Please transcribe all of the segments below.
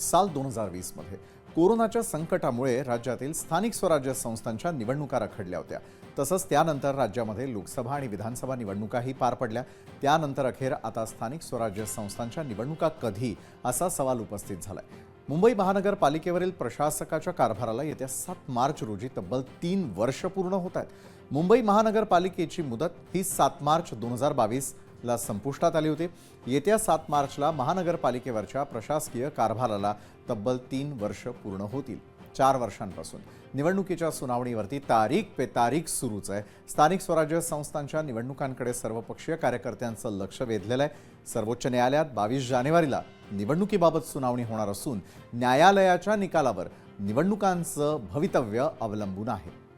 साल दोन हजार वीसमध्ये कोरोनाच्या संकटामुळे राज्यातील स्थानिक स्वराज्य संस्थांच्या निवडणुका रखडल्या होत्या. तसंच त्यानंतर राज्यामध्ये लोकसभा आणि विधानसभा निवडणुकाही पार पडल्या. त्यानंतर अखेर आता स्थानिक स्वराज्य संस्थांच्या निवडणुका कधी असा सवाल उपस्थित झालाय. मुंबई महानगरपालिकेवरील प्रशासकाच्या कारभाराला येत्या सात मार्च रोजी तब्बल तीन वर्ष पूर्ण होत आहेत. मुंबई महानगरपालिकेची मुदत ही सात मार्च दोन हजार बावीस ला संपुष्टात आली होती. येत्या सात मार्चला महानगरपालिकेवरच्या प्रशासकीय कारभाराला तब्बल तीन वर्ष पूर्ण होतील. चार वर्षांपासून. निवडणुकीच्या सुनावणीवरती तारीख पे तारीख सुरूच आहे. स्थानिक स्वराज्य संस्थांच्या निवडणुकांकडे सर्वपक्षीय कार्यकर्त्यांचं लक्ष वेधलेलं आहे. सर्वोच्च न्यायालयात बावीस जानेवारीला निवडणुकीबाबत सुनावणी होणार असून न्यायालयाच्या निकालावर निवडणुकांचं भवितव्य अवलंबून आहे.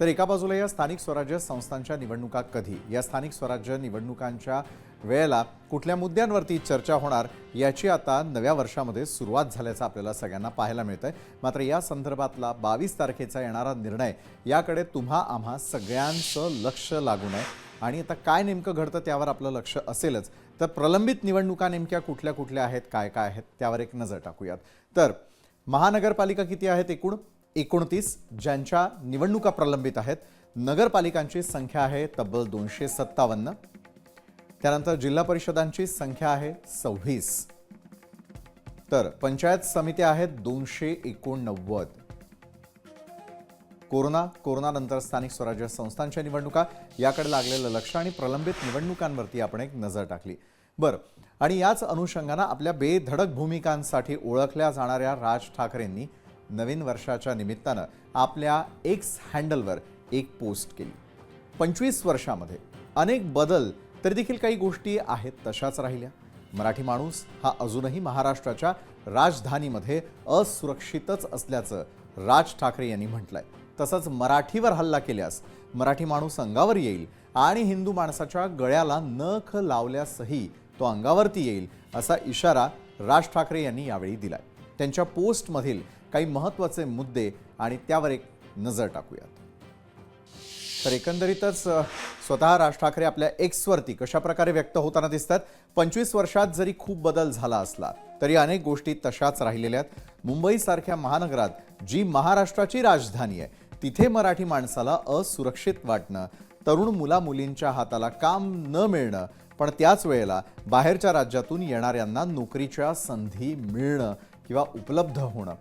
तर एका बाजूला या स्थानिक स्वराज्य संस्थांच्या निवडणुका कधी? या स्थानिक स्वराज्य निवडणुकांच्या वेळेला कुठल्या मुद्द्यांवरती चर्चा होणार? याची आता नव्या वर्षामध्ये सुरुवात झाल्याचं आपल्याला सगळ्यांना पाहायला मिळतं आहे मात्र या संदर्भातला बावीस तारखेचा येणारा निर्णय याकडे तुम्हा आम्हा सगळ्यांचं लक्ष लागू नये. आणि आता काय नेमकं घडतं त्यावर आपलं लक्ष असेलच. तर प्रलंबित निवडणुका नेमक्या कुठल्या कुठल्या आहेत काय काय आहेत त्यावर एक नजर टाकूयात. तर महानगरपालिका किती आहेत एकूण? एकोणतीस ज्यांच्या निवडणुका प्रलंबित आहेत नगरपालिकांची संख्या आहे तब्बल दोनशे सत्तावन्न. त्यानंतर जिल्हा परिषदांची संख्या आहे सव्वीस. तर पंचायत समित्या आहेत दोनशे एकोणनव्वद. कोरोना कोरोनानंतर स्थानिक स्वराज्य संस्थांच्या निवडणुका याकडे लागलेलं लक्ष आणि प्रलंबित निवडणुकांवरती आपण एक नजर टाकली. बरं आणि याच अनुषंगानं आपल्या बेधडक भूमिकांसाठी ओळखल्या जाणाऱ्या राज ठाकरेंनी नवीन वर्षाच्या निमित्तानं आपल्या एक्स हँडलवर एक पोस्ट केली. पंचवीस वर्षामध्ये अनेक बदल तरी देखील काही गोष्टी आहेत तशाच राहिल्या. मराठी माणूस हा अजूनही महाराष्ट्राच्या राजधानीमध्ये असुरक्षितच असल्याचं राज ठाकरे यांनी म्हटलंय. तसंच मराठीवर हल्ला केल्यास मराठी माणूस अंगावर येईल आणि हिंदू माणसाच्या गळ्याला नख लावल्यासही तो अंगावरती येईल असा इशारा राज ठाकरे यांनी यावेळी दिलाय. त्यांच्या पोस्टमधील काही महत्त्वाचे मुद्दे आणि त्यावर एक नजर टाकूयात. तर एकंदरीतच स्वतः राज ठाकरे आपल्या एक्सवरती कशाप्रकारे व्यक्त होताना दिसतात? पंचवीस वर्षात जरी खूप बदल झाला असला तरी अनेक गोष्टी तशाच राहिलेल्या आहेत. मुंबईसारख्या महानगरात जी महाराष्ट्राची राजधानी आहे तिथे मराठी माणसाला असुरक्षित वाटणं तरुण मुलामुलींच्या हाताला काम न मिळणं पण त्याच वेळेला बाहेरच्या राज्यातून येणाऱ्यांना नोकरीच्या संधी मिळणं किंवा उपलब्ध होणं.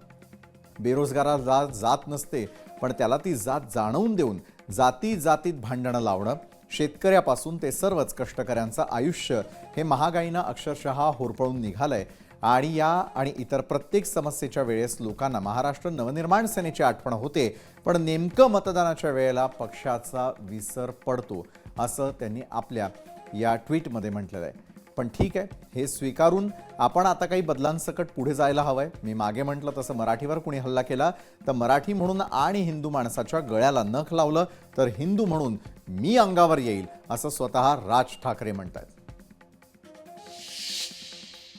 बेरोजगाराला जात नसते पण त्याला ती जात जाणवून देऊन जाती जातीत भांडणं लावणं शेतकऱ्यापासून ते सर्वच कष्टकऱ्यांचं आयुष्य हे महागाईनं अक्षरशः होरपळून निघालंय. आणि या आणि इतर प्रत्येक समस्येच्या वेळेस लोकांना महाराष्ट्र नवनिर्माण सेनेची आठवण होते पण नेमकं मतदानाच्या वेळेला पक्षाचा विसर पडतो असं त्यांनी आपल्या या ट्विटमध्ये म्हटलेलं आहे. पण ठीक आहे हे स्वीकारून आपण आता काही बदलांसकट पुढे जायला हवं आहे मी मागे म्हटलं तसं मराठीवर कुणी हल्ला केला तर मराठी म्हणून आणि हिंदू माणसाच्या गळ्याला नख लावलं तर हिंदू म्हणून मी अंगावर येईल असं स्वतः राज ठाकरे म्हणतात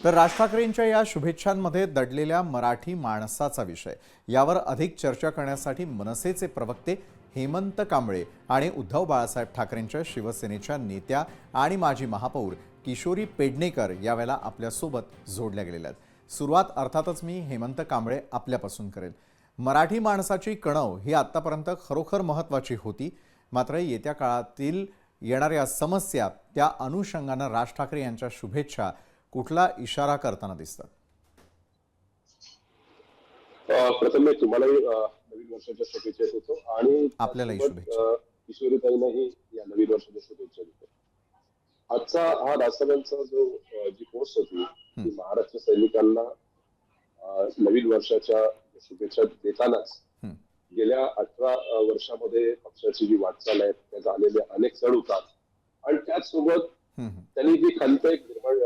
तर राज ठाकरेंच्या या शुभेच्छांमध्ये दडलेल्या मराठी माणसाचा विषय. यावर अधिक चर्चा करण्यासाठी मनसेचे प्रवक्ते हेमंत कांबळे आणि उद्धव बाळासाहेब ठाकरेंच्या शिवसेनेच्या नेत्या आणि माजी महापौर किशोरी पेडणेकर यावेळेला आपल्यासोबत जोडल्या गेलेल्या आहेत. सुरुवात अर्थातच मी हेमंत कांबळे आपल्यापासून करेल. मराठी माणसाची कणव ही आत्तापर्यंत खरोखर महत्त्वाची होती. मात्र येत्या काळातील येणाऱ्या समस्या त्या अनुषंगानं राज ठाकरे यांच्या शुभेच्छा कुठला इशारा करताना दिसतात? प्रथम मी तुम्हालाही नवीन वर्षाच्या शुभेच्छा देतो आणि आपल्यालाही शुभेच्छा. किशोरीताईंनाही या नवीन वर्षाच्या शुभेच्छा देतो. आजचा हा राजसाहेबांचा जो जी पोस्ट होती ती महाराष्ट्र सैनिकांना नवीन वर्षाच्या शुभेच्छा देतानाच. गेल्या अठरा वर्षामध्ये पक्षाची जी वाटचाल आहे त्या झालेले अनेक चढ उतार आणि त्याचसोबत. त्यांनी जी खंत एक निर्माण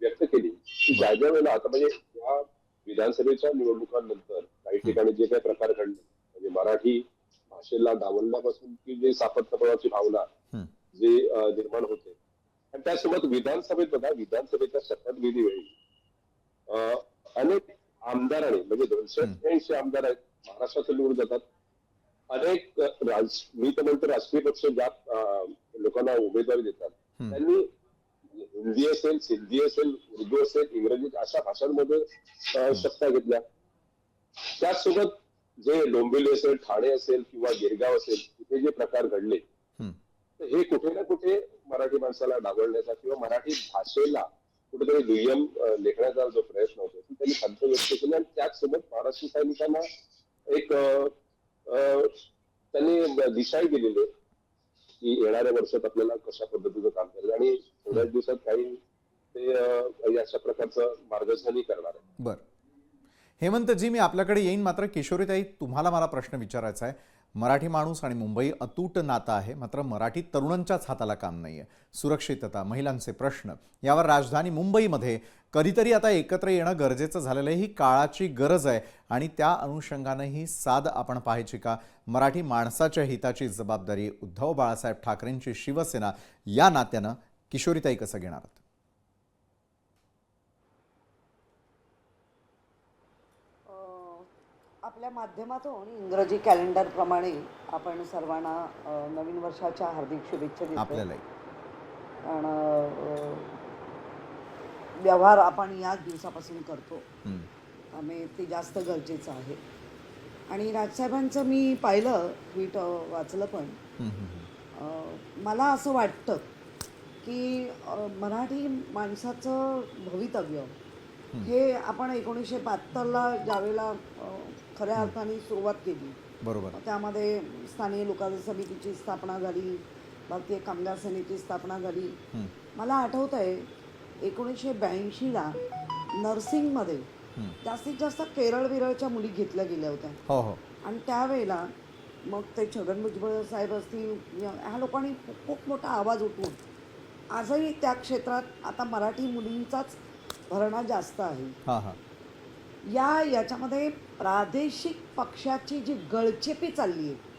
व्यक्त केली की ज्या ज्या वेळेला आता म्हणजे या विधानसभेच्या निवडणुकांनंतर काही ठिकाणी जे काही प्रकार घडले म्हणजे मराठी भाषेला डावलण्यापासून की जे सातत्यपणाची भावना. जे निर्माण होते आणि त्यासोबत विधानसभेत बघा विधानसभेच्या शपथविधी वेळी अनेक आमदारांनी म्हणजे दोनशे अठ्ठ्याऐंशी आमदार आहेत महाराष्ट्राचे निवडून जातात. अनेक राज मी तर म्हणतो राजकीय पक्ष ज्या लोकांना उमेदवारी देतात. त्यांनी हिंदी असेल सिंधी असेल उर्दू असेल इंग्रजी अशा भाषांमध्ये शपथा घेतल्या. त्याचसोबत जे डोंबिवली असेल ठाणे असेल किंवा गिरगाव असेल तिथे जे प्रकार घडले हम्म. तर हे कुठे ना कुठे मराठी माणसाला डावळण्याचा किंवा मराठी भाषेला कुठेतरी दुय्यम लेखण्याचा जो प्रयत्न होतो त्यांनी खंत व्यक्त केली आणि त्याचसोबत महाराष्ट्र सैनिकांना एक त्यांनी दिशाही दिलेली आहे की येणाऱ्या वर्षात आपल्याला कशा पद्धतीचं काम करायचं आणि थोड्याच दिवसात काही ते अशा प्रकारचं मार्गदर्शनही करणार आहे बर. हेमंतजी मी आपल्याकडे येईन. मात्र किशोरीताई तुम्हाला मला प्रश्न विचारायचा आहे. मराठी माणूस आणि मुंबई अतूट नातं आहे मात्र मराठी तरुणांच्याच हाताला काम नाही आहे सुरक्षितता महिलांचे प्रश्न यावर राजधानी मुंबईमध्ये कधीतरी आता एकत्र येणं गरजेचं झालेलं आहे. ही काळाची गरज आहे आणि त्या अनुषंगानं ही साध आपण पाहायची का? मराठी माणसाच्या हिताची जबाबदारी उद्धव बाळासाहेब ठाकरेंची शिवसेना या नात्यानं किशोरीताई कसं घेणार आहात? अ, आपल्या माध्यमातून इंग्रजी कॅलेंडर प्रमाणे आपण सर्वांना नवीन वर्षाच्या हार्दिक शुभेच्छा देतो कारण व्यवहार आपण याच दिवसापासून करतो. त्यामुळे ते जास्त गरजेचं आहे. आणि राजसाहेबांचं मी पाहिलं ट्विट वाचलं पण. मला असं वाटतं की मराठी माणसाचं भवितव्य हे आपण एकोणीसशे बहात्तरला ज्यावेळेला खऱ्या अर्थाने सुरुवात केली. बरोबर. त्यामध्ये स्थानिक लोकांच्या समितीची स्थापना झाली भारतीय कामगार सेनेची स्थापना झाली. मला आठवत आहे एकोणीसशे ब्याऐंशीला नर्सिंगमध्ये. जास्तीत जास्त केरळ विरळच्या मुली घेतल्या गेल्या होत्या. हो हो. आणि त्यावेळेला मग ते छगन भुजबळ साहेब असतील ह्या लोकांनी खूप मोठा आवाज उठवून आजही त्या क्षेत्रात आता मराठी मुलींचाच भरणा जास्त आहे. या याच्यामध्ये प्रादेशिक पक्षाची जी गळचेपी चालली आहे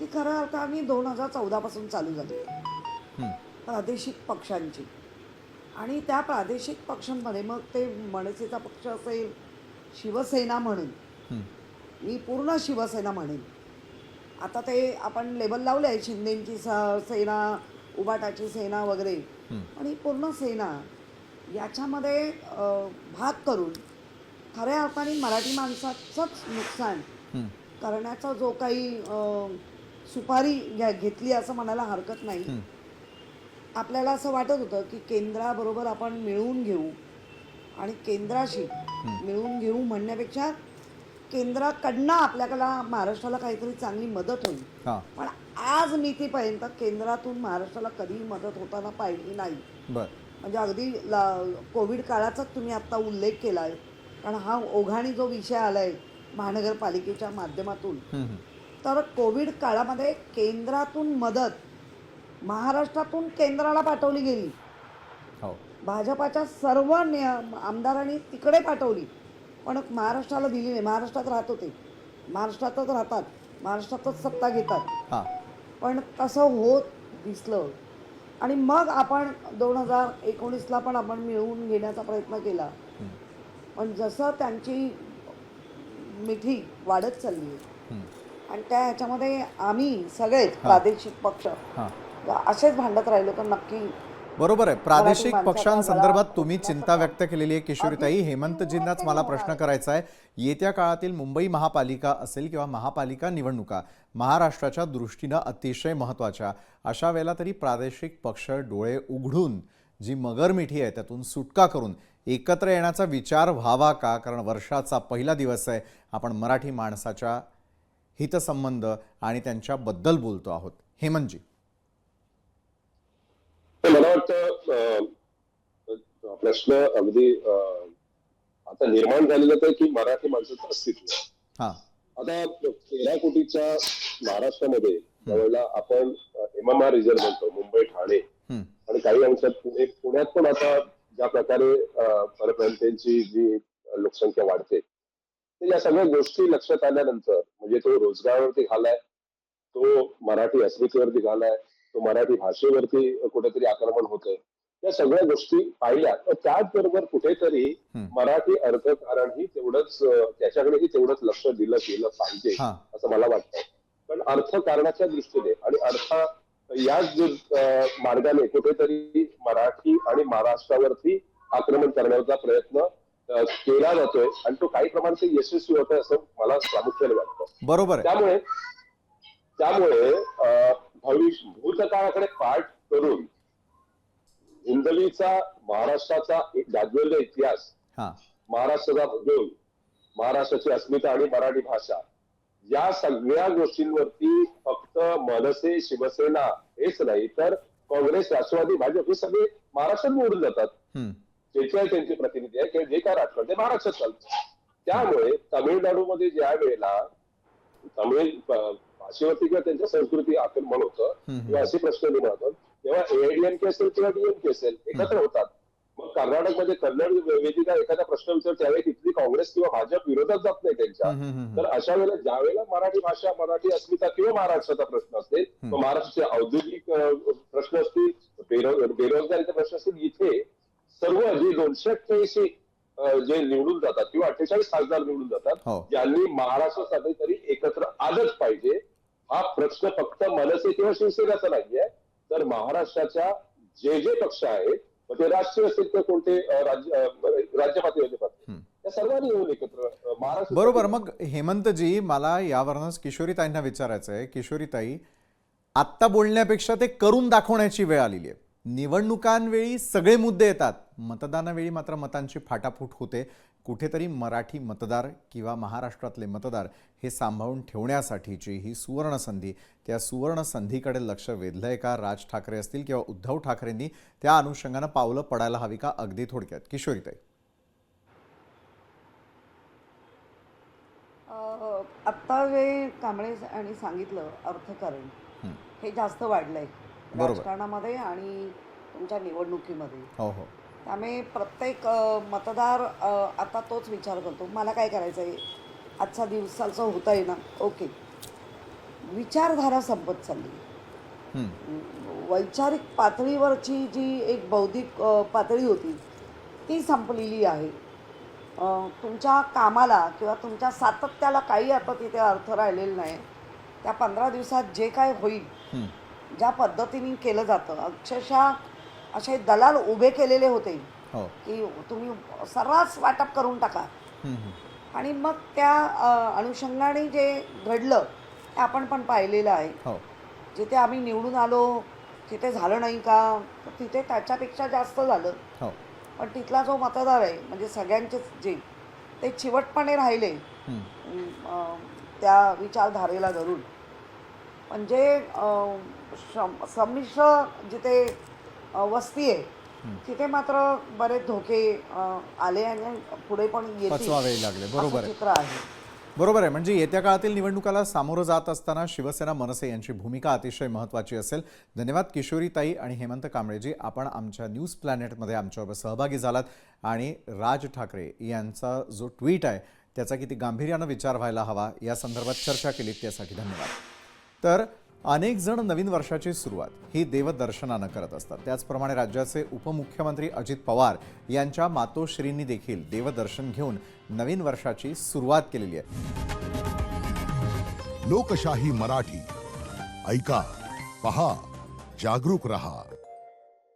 ती खऱ्या अर्थाने दोन हजार चौदापासून चालू झाली. प्रादेशिक पक्षांची. आणि त्या प्रादेशिक पक्षांमध्ये मग ते मनसेचा पक्ष असेल शिवसेना म्हणून. मी पूर्ण शिवसेना म्हणेन. आता ते आपण लेबल लावले आहे शिंदेची सेना उबाटाची सेना वगैरे. ही पूर्ण सेना याच्यामध्ये भाग करून खऱ्या अर्थाने मराठी माणसाचंच नुकसान. करण्याचा जो काही सुपारी घेतली असं म्हणायला हरकत नाही. आपल्याला असं वाटत होतं की केंद्राबरोबर आपण मिळवून घेऊ आणि केंद्राशी मिळवून घेऊ म्हणण्यापेक्षा केंद्राकडनं आपल्याला महाराष्ट्राला काहीतरी चांगली मदत होईल. पण आज नीतीपर्यंत केंद्रातून महाराष्ट्राला कधीही मदत होताना पाहिली नाही. बर. म्हणजे अगदी ला कोविड काळाचाच तुम्ही आत्ता उल्लेख केला आहे कारण हा ओघाणी जो विषय आला आहे महानगरपालिकेच्या माध्यमातून. तर कोविड काळामध्ये केंद्रातून मदत महाराष्ट्रातून केंद्राला पाठवली गेली. हो. भाजपाच्या सर्व आमदारांनी तिकडे पाठवली. पण महाराष्ट्राला दिली नाही. महाराष्ट्रात राहत होते. महाराष्ट्रातच राहतात. महाराष्ट्रातच सत्ता घेतात. पण तसं होत दिसलं. आणि मग आपण दोन हजार एकोणीसला पण आपण मिळवून घेण्याचा प्रयत्न केला. पण जसं त्यांची मिठी वाढत चालली आहे. आणि त्या ह्याच्यामध्ये आम्ही सगळेच प्रादेशिक पक्ष असेच भांडत राहिलो तर नक्की बरोबर आहे. प्रादेशिक पक्षांसंदर्भात तुम्ही चिंता व्यक्त केलेली आहे किशोरीताई. हेमंतजींनाच मला प्रश्न करायचा आहे. येत्या काळातील मुंबई महापालिका असेल किंवा महापालिका निवडणुका महाराष्ट्राच्या दृष्टीनं अतिशय महत्त्वाच्या. अशा वेळेला तरी प्रादेशिक पक्ष डोळे उघडून जी मगरमिठी आहे त्यातून सुटका करून एकत्र येण्याचा विचार व्हावा का? कारण वर्षाचा पहिला दिवस आहे. आपण मराठी माणसाच्या हितसंबंध आणि त्यांच्याबद्दल बोलतो आहोत. हेमंतजी. वाटतं प्रश्न अगदी आता निर्माण झालेला की मराठी माणसाचं अस्तित्व आता तेरा कोटीच्या महाराष्ट्रामध्ये त्यावेळेला आपण एम एम आर रिझर्व म्हणतो मुंबई ठाणे. आणि काही अंशात पुणे पुण्यात पण आता ज्या प्रकारे अं, परप्रांतीयांची जी लोकसंख्या वाढते तर या सगळ्या गोष्टी लक्षात आल्यानंतर म्हणजे तो रोजगारावरती घालाय तो मराठी अस्मितेवरती घालाय मराठी भाषेवरती कुठेतरी आक्रमण होतंय. या सगळ्या गोष्टी पाहिल्या. तर त्याचबरोबर कुठेतरी हं. मराठी अर्थकारणही तेवढंच अं, त्याच्याकडेही तेवढंच लक्ष दिलं गेलं पाहिजे हां. असं मला वाटतं. पण अर्थकारणाच्या दृष्टीने आणि अर्थ याच मार्गाने कुठेतरी मराठी आणि महाराष्ट्रावरती आक्रमण करण्याचा प्रयत्न केला जातोय आणि तो काही प्रमाणात यशस्वी होतोय असं मला प्रामुख्याने वाटतं. बरोबर त्यामुळे त्यामुळे भविष्य भूतकाळाकडे पाठ करून हिंदवीचा महाराष्ट्राचा एक गाजलेला इतिहास महाराष्ट्राचा भूगोल महाराष्ट्राची अस्मिता आणि मराठी भाषा या सगळ्या गोष्टींवरती फक्त मनसे शिवसेना हेच नाही तर काँग्रेस राष्ट्रवादी भाजप हे सगळे महाराष्ट्रात निवडून जातात. हम्म. जे काही त्यांचे प्रतिनिधी आहे किंवा जे काय राजकारण ते महाराष्ट्रात चालतं. त्यामुळे तामिळनाडूमध्ये ज्या वेळेला तमिळ भाषेवरती किंवा त्यांच्या संस्कृती आक्रमण होतं. किंवा असे प्रश्न निर्माण तेव्हा एआयडीएमके असेल किंवा डीएमके असेल एकत्र होतात. मग कर्नाटकमध्ये कन्नड वेदिका एखादा प्रश्न विचार त्यावेळी तिथली काँग्रेस किंवा भाजप विरोधात जात नाही त्यांच्या. तर अशा वेळेला ज्या वेळेला मराठी भाषा मराठी अस्मिता किंवा महाराष्ट्राचा प्रश्न असेल तो महाराष्ट्राचे औद्योगिक प्रश्न असतील बेरो- बेरोजगारीचे प्रश्न असतील इथे सर्व जे दोनशे अठ्ठ्याऐंशी जे निवडून जातात किंवा अठ्ठेचाळीस खासदार निवडून हो. जातात ज्यांनी महाराष्ट्रासाठी तरी एकत्र आलंच पाहिजे. हा प्रश्न फक्त मनसे किंवा शिवसेनेचा नाहीये. तर महाराष्ट्राच्या जे जे पक्ष आहेत मग ते राष्ट्रीय असतील तर कोणते राज्य पातळीवरचे सर्वांनी येऊन एकत्र अं, महाराष्ट्र बरोबर. मग हेमंतजी मला यावरूनच किशोरीताईंना विचारायचं आहे किशोरीताई आत्ता बोलण्यापेक्षा ते करून दाखवण्याची वेळ आलेली आहे. निवडणुकांवेळी सगळे मुद्दे येतात. मतदानावेळी मात्र मतांची फाटाफूट होते. कुठेतरी मराठी मतदार किंवा महाराष्ट्रातले मतदार हे सांभाळून ठेवण्यासाठीची ही सुवर्ण संधी त्या सुवर्ण संधीकडे लक्ष वेधलंय का? राज ठाकरे असतील किंवा उद्धव ठाकरेंनी त्या अनुषंगानं पावलं पडायला हवी का? अगदी थोडक्यात. किशोरीताई. अ, आत्ता जे कांबळे आणि सांगितलं अर्थकारण हं. जास्त वाढलंय. राजकारणामध्ये आणि तुमच्या निवडणुकीमध्ये. हो हो. त्यामुळे प्रत्येक मतदार आता तोच विचार करतो मला काय करायचं आहे? आजचा दिवसाचं होत आहे ना? ओके. विचारधारा संपत चालली. वैचारिक पातळीवरची जी एक बौद्धिक पातळी होती ती संपलेली आहे. तुमच्या कामाला किंवा तुमच्या सातत्याला काही आता तिथे अर्थ राहिलेला नाही. त्या पंधरा दिवसात जे काय होईल. ज्या पद्धतीने केलं जातं अक्षरशः असे दलाल उभे केलेले होते. हो. की तुम्ही सर्रास वाटप करून टाका. हम्म. आणि मग त्या अ, अनुषंगाने जे घडलं ते आपण पण पाहिलेलं आहे. हो. जिथे आम्ही निवडून आलो तिथे झालं नाही का? तर तिथे त्याच्यापेक्षा जास्त झालं. हो. पण तिथला जो मतदार आहे म्हणजे सगळ्यांचेच जे ते चिवटपणे राहिले. हम्म. अं, त्या विचारधारेला धरून. म्हणजे अं, सम- संमिश्र जिथे वस्ती आहे. तिथे मात्र बरेच धोके आले आणि पुढे पण पचवावे लागले. बरोबर. चित्र आहे. बरोबर आहे. म्हणजे येत्या काळातील निवडणुकाला सामोरं जात असताना शिवसेना मनसे यांची भूमिका अतिशय महत्त्वाची असेल. धन्यवाद किशोरीताई आणि हेमंत कांबळेजी. आपण आमच्या न्यूज प्लॅनेटमध्ये आमच्याबरोबर सहभागी झालात. आणि राज ठाकरे यांचा जो ट्विट आहे त्याचा किती गांभीर्यानं विचार व्हायला हवा या संदर्भात चर्चा केली. त्यासाठी धन्यवाद. तर अनेक जण नवीन वर्षाची सुरुवात ही देवदर्शनानं करत असतात. त्याचप्रमाणे राज्याचे उपमुख्यमंत्री अजित पवार यांच्या मातोश्रींनी देखील देवदर्शन घेऊन नवीन वर्षाची सुरुवात केलेली आहे. लोकशाही मराठी. ऐका पहा जागरूक रहा.